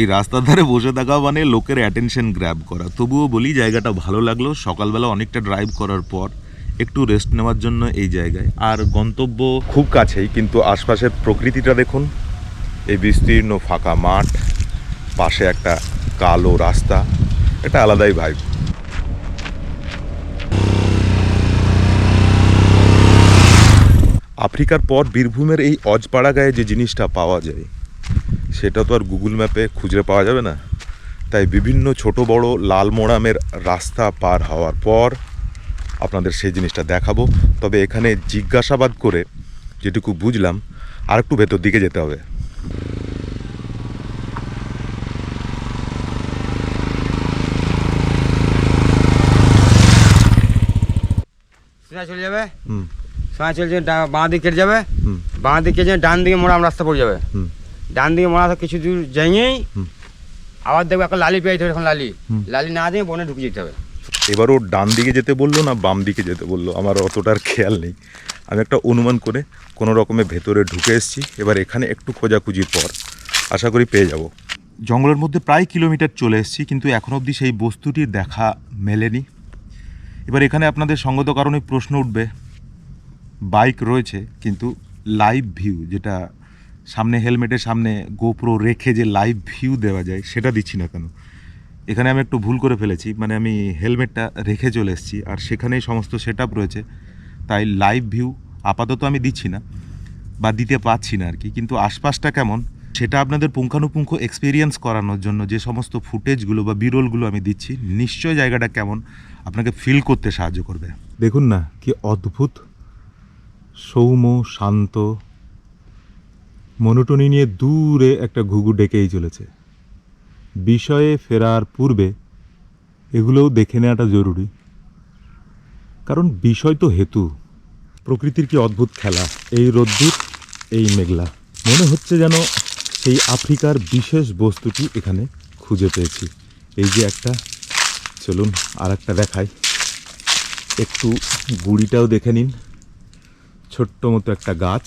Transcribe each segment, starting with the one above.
এই রাস্তার ধারে বসে থাকা মানে লোকের অ্যাটেনশন গ্র্যাব করা। তবুও বলি, জায়গাটা ভালো লাগল। সকালবেলা অনেকটা ড্রাইভ করার পর একটু রেস্ট নেওয়ার জন্য এই জায়গায়। আর গন্তব্য খুব কাছেই, কিন্তু আশপাশের প্রকৃতিটা দেখুন। এই বিস্তীর্ণ ফাঁকা মাঠ, পাশে একটা কালো রাস্তা, এটা আলাদাই ভাইব আফ্রিকার পর বীরভূমের এই অজপাড়া গায়ে যে জিনিসটা পাওয়া যায় সেটা তো আর গুগল ম্যাপে খুঁজে পাওয়া যাবে না। তাই বিভিন্ন ছোট বড় লাল মোড়ামের রাস্তা পার হওয়ার পর আপনাদের সেই জিনিসটা দেখাবো। তবে এখানে জিজ্ঞাসাবাদ করে যেটুকু বুঝলাম আর একটু ভেতর দিকে যেতে হবে। চলে যাবে? হুম। সোজা চলছে ডা- বাঁ দিকে কেটে যাবে? হুম। বাঁ দিকে যে ডান দিকে মোড়াম রাস্তা পড়ে যাবে? হুম। ডান দিকে তো কিছু দূর যাইয়েই হুম। আবার দেখব একটা লালি পেয়ে এখন লালি। লালি না দিয়ে বনে ঢুকে যেতে হবে। এবার ও ডান দিকে যেতে বলল না বাম দিকে যেতে বলল? আমার অতটার খেয়াল নেই। আমি একটা অনুমান করে কোনো রকমে ভেতরে ঢুকে এসেছি। এবার এখানে একটু খোঁজাখুঁজির পর আশা করি পেয়ে যাব। জঙ্গলের মধ্যে প্রায় কিলোমিটার চলে এসেছি কিন্তু এখন অবধি সেই বস্তুটির দেখা মেলেনি। এবার এখানে আপনাদের সঙ্গত কারণে প্রশ্ন উঠবে। বাইক রয়েছে কিন্তু লাইভ ভিউ যেটা সামনে হেলমেটের সামনে গোপ্রো রেখে যে লাইভ ভিউ দেওয়া যায়, সেটা দিচ্ছি না কেন? এখানে আমি একটু ভুল করে ফেলেছি মানে আমি হেলমেটটা রেখে চলে এসেছি, আর সেখানেই সমস্ত সেট রয়েছে। তাই লাইভ ভিউ আপাতত আমি দিচ্ছি না, বা দিতে পারছি না আর কি। কিন্তু আশপাশটা কেমন, সেটা আপনাদের পুঙ্খানুপুঙ্খ এক্সপিরিয়েন্স করানোর জন্য যে সমস্ত ফুটেজগুলো বা বিরলগুলো আমি দিচ্ছি নিশ্চয় জায়গাটা কেমন, আপনাকে ফিল করতে সাহায্য করবে। দেখুন না, কি অদ্ভুত। সৌম্য, শান্ত মনোটনি নিয়ে দূরে একটা ঘুঘু ডেকেই চলেছে। বিষয়ে ফেরার পূর্বে এগুলোও দেখে নেওয়াটা জরুরি। কারণ বিষয় তো হেতু। প্রকৃতির কি অদ্ভুত খেলা? এই রোদ্দুর, এই মেঘলা। মনে হচ্ছে যেন সেই আফ্রিকার বিশেষ বস্তুটি এখানে খুঁজে পেয়েছি। এই যে একটা, চলুন আর একটা দেখাই। একটু গুড়িটাও দেখে নিন। ছোট্ট মতো একটা গাছ।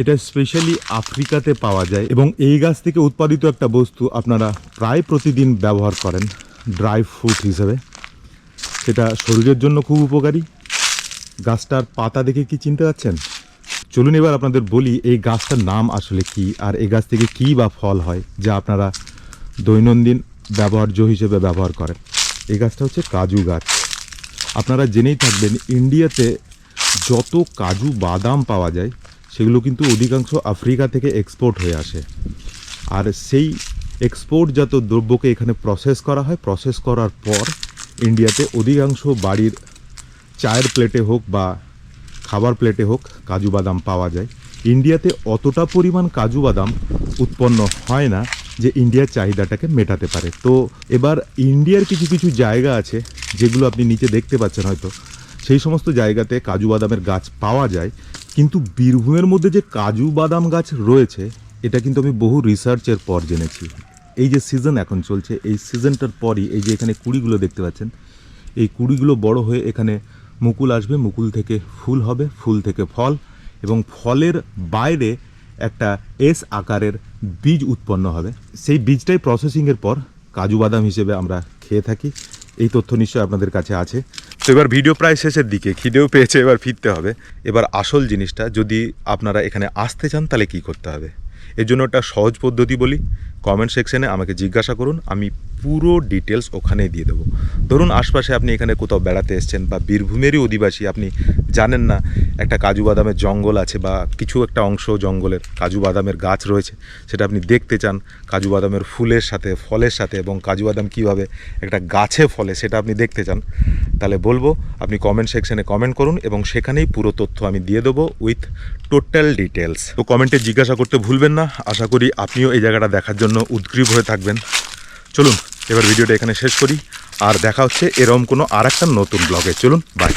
এটা স্পেশালি আফ্রিকাতে পাওয়া যায় এবং এই গাছ থেকে উৎপাদিত একটা বস্তু আপনারা প্রায় প্রতিদিন ব্যবহার করেন ড্রাই ফ্রুট হিসেবে। সেটা শরীরের জন্য খুব উপকারী। গাছটার পাতা দেখে কি চিনতে পারছেন চলুন এবার আপনাদের বলি এই গাছটার নাম আসলে কি আর এই গাছ থেকে কী বা ফল হয়, যা আপনারা দৈনন্দিন ব্যবহার্য হিসেবে ব্যবহার করেন। এই গাছটা হচ্ছে কাজু গাছ। আপনারা জেনেই থাকবেন ইন্ডিয়াতে যত কাজু বাদাম পাওয়া যায় সেগুলো কিন্তু অধিকাংশ আফ্রিকা থেকে এক্সপোর্ট হয়ে আসে। আর সেই এক্সপোর্টজাত দ্রব্যকে এখানে প্রসেস করা হয়। প্রসেস করার পর ইন্ডিয়াতে অধিকাংশ বাড়ির চায়ের প্লেটে হোক বা খাবার প্লেটে হোক কাজু বাদাম পাওয়া যায়। ইন্ডিয়াতে অতটা পরিমাণ কাজু বাদাম উৎপন্ন হয় না যে ইন্ডিয়ার চাহিদাটাকে মেটাতে পারে। তো এবার ইন্ডিয়ার কিছু কিছু জায়গা আছে যেগুলো আপনি নিচে দেখতে পাচ্ছেন হয়তো। সেই সমস্ত জায়গাতে কাজু বাদামের গাছ পাওয়া যায়, কিন্তু বীরভূমের মধ্যে যে কাজু বাদাম গাছ রয়েছে, এটা কিন্তু আমি বহু রিসার্চের পর জেনেছি। এই যে সিজন এখন চলছে, এই সিজনটার পরই এই যে এখানে কুড়িগুলো দেখতে পাচ্ছেন, এই কুড়িগুলো বড় হয়ে এখানে মুকুল আসবে, মুকুল থেকে ফুল হবে, ফুল থেকে ফল, এবং ফলের বাইরে একটা এস আকারের বীজ উৎপন্ন হবে। সেই বীজটাই প্রসেসিংয়ের পর কাজু বাদাম হিসেবে আমরা খেয়ে থাকি। এই তথ্য নিশ্চয় আপনাদের কাছে আছে। তো এবার ভিডিও প্রায় শেষের দিকে, খিদেও পেয়েছে, এবার ফিরতে হবে। এবার আসল জিনিসটা, যদি আপনারা এখানে আসতে চান, তাহলে কি করতে হবে? এর জন্য একটা সহজ পদ্ধতি বলি। কমেন্ট সেকশনে আমাকে জিজ্ঞাসা করুন, আমি পুরো ডিটেলস ওখানেই দিয়ে দেবো। ধরুন আশপাশে আপনি এখানে কোথাও বেড়াতে এসছেন বা বীরভূমেরই অধিবাসী, আপনি জানেন না, একটা কাজু বাদামের জঙ্গল আছে বা কিছু একটা অংশ জঙ্গলের কাজু বাদামের গাছ রয়েছে, সেটা আপনি দেখতে চান, কাজু বাদামের ফুলের সাথে, ফলের সাথে এবং কাজু বাদাম কীভাবে একটা গাছে ফলে সেটা আপনি দেখতে চান। তাহলে বলব, আপনি কমেন্ট সেকশনে কমেন্ট করুন এবং সেখানেই পুরো তথ্য আমি দিয়ে দেবো উইথ টোটাল ডিটেলস তো কমেন্টে জিজ্ঞাসা করতে ভুলবেন না, আশা করি আপনিও এই জায়গাটা দেখার জন্য উদ্গ্রীব হয়ে থাকবেন। চলুন, এবার ভিডিওটা এখানে শেষ করি। আর দেখা হচ্ছে এরম কোনো আর নতুন ব্লগে। চলুন বাই